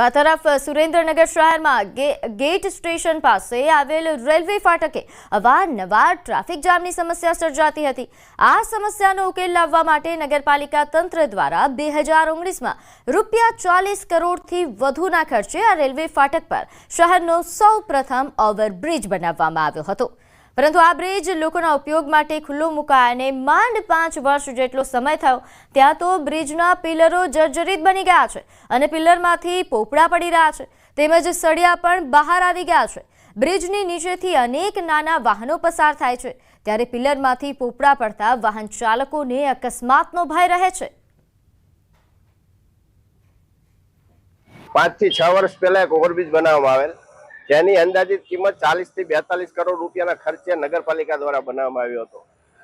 તો આ તરફ સુરેન્દ્રનગર શહેરમાં ગેટ સ્ટેશન પાસે આવેલ રેલવે ફાટકે અવારનવાર ટ્રાફિક જામની સમસ્યા સર્જાતી હતી. આ સમસ્યાનો ઉકેલ લાવવા માટે નગરપાલિકા તંત્ર દ્વારા બે હજાર ઓગણીસમાં રૂપિયા ચાલીસ કરોડથી વધુના ખર્ચે આ રેલવે ફાટક પર શહેરનો સૌ પ્રથમ ઓવરબ્રિજ બનાવવામાં આવ્યો હતો. પરંતુ આ બ્રિજ લોકોના ઉપયોગ માટે ખુલ્લો મુકાયાને માંડ પાંચ વર્ષ જેટલો સમય થયો, ત્યાં તો બ્રિજના પિલરો જર્જરિત બની ગયા છે અને પિલરમાંથી પોપડા પડી રહ્યા છે. તેમજ સળિયા પણ બહાર આવી ગયા છે. બ્રિજની નીચેથી અનેક નાના વાહનો પસાર થાય છે. ત્યારે પિલરમાંથી પોપડા પડતા વાહન ચાલકોને અકસ્માતનો ભય રહે છે. પાંચથી છ વર્ષ પહેલા એક ઓવરબ્રિજ બનાવવામાં આવેલ. જેની અંદાજિત કિંમત ચાલીસથી બેતાલીસ કરોડ રૂપિયાના ખર્ચે નગરપાલિકા દ્વારા બનાવવામાં આવ્યો હતો.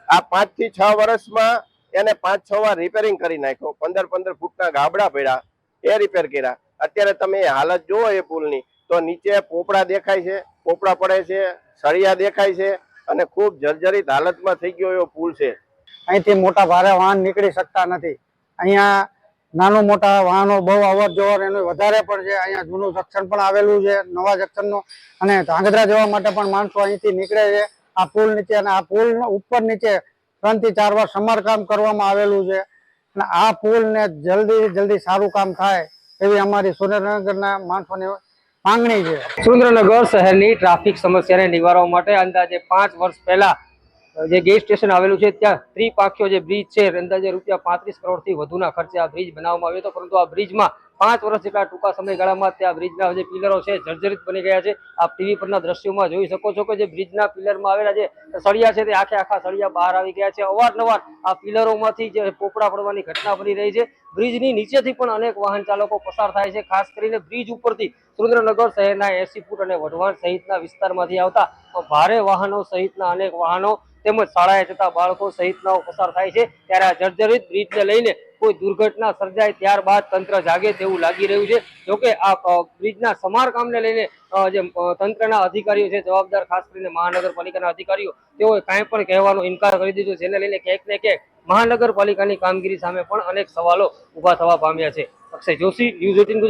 આ પાંચથી છ વર્ષમાં એને પાંચ છ વાર રિપેરિંગ કરી નાખ્યો. પંદર પંદર ફૂટના ગાબડા પડ્યા. એ રિપેર કર્યા. અત્યારે તમે હાલત જુઓ એ પુલની. તો નીચે પોપડા દેખાય છે, પોપડા પડે છે, સળિયા દેખાય છે અને ખૂબ જર્જરિત હાલતમાં થઈ ગયો એવો પુલ છે. અહીંથી મોટા ભારે વાહન નીકળી શકતા નથી. અહીંયા નાનું મોટા વાહનો, બહુ અવર જવર એનું વધારે પણ છે. અહીંયા જૂનું જંકશન પણ આવેલું છે, નવા જંકશનનું. અને ધાંગધ્રા જવા માટે પણ માણસો અહીંથી નીકળે છે. આ પુલ નીચે અને આ પુલ ઉપર નીચે ત્રણથી ચાર વાર સમારકામ કરવામાં આવેલું છે. અને આ પુલને જલ્દી જલ્દી સારું કામ થાય એવી અમારી સુરેન્દ્રનગરના માણસોની માંગણી છે. સુરેન્દ્રનગર શહેરની ટ્રાફિક સમસ્યાને નિવારવા માટે અંદાજે પાંચ વર્ષ પહેલા જે ગેસ સ્ટેશન આવેલું છે, ત્યાં ત્રિપાખ્યો જે બ્રિજ છે અંદાજે રૂપિયા પાંત્રીસ કરોડથી વધુના ખર્ચે આ બ્રિજ બનાવવામાં આવ્યો હતો. પરંતુ આ બ્રિજમાં પાંચ વર્ષ જેટલા ટૂંકા સમયગાળામાં ત્યાં બ્રિજના જે પિલરો છે, જર્જરિત બની ગયા છે. આપ ટીવી પરના દ્રશ્યોમાં જોઈ શકો છો કે જે બ્રિજના પિલરમાં આવેલા જે સળિયા છે, તે આખે આખા સળિયા બહાર આવી ગયા છે. અવારનવાર આ પિલરોમાંથી જે પોપડા પડવાની ઘટના બની રહી છે. બ્રિજની નીચેથી પણ અનેક વાહન ચાલકો પસાર થાય છે, ખાસ કરીને બ્રિજ ઉપરથી સુરેન્દ્રનગર શહેરના એસી ફૂટ અને વઢવાણ સહિતના વિસ્તારમાંથી આવતા ભારે વાહનો સહિતના અનેક વાહનો તેમજ શાળાએ જતા બાળકો સહિતનાઓ પસાર થાય છે. ત્યારે આ જર્જરિત બ્રિજને લઈને કોઈ દુર્ઘટના સર્જાય ત્યારબાદ તંત્ર જાગે તેવું લાગી રહ્યું છે. જોકે આ બ્રિજના સમારકામને લઈને જે તંત્રના અધિકારીઓ છે, જવાબદાર ખાસ કરીને મહાનગરપાલિકાના અધિકારીઓ, તેઓએ કાંઈ પણ કહેવાનો ઇનકાર કરી દીધો જેને લઈને ક્યાંક ને ક્યાંક મહાનગરપાલિકાની કામગીરી સામે પણ અનેક સવાલો ઊભા થવા પામ્યા છે. Akshay Joshi, news eighteen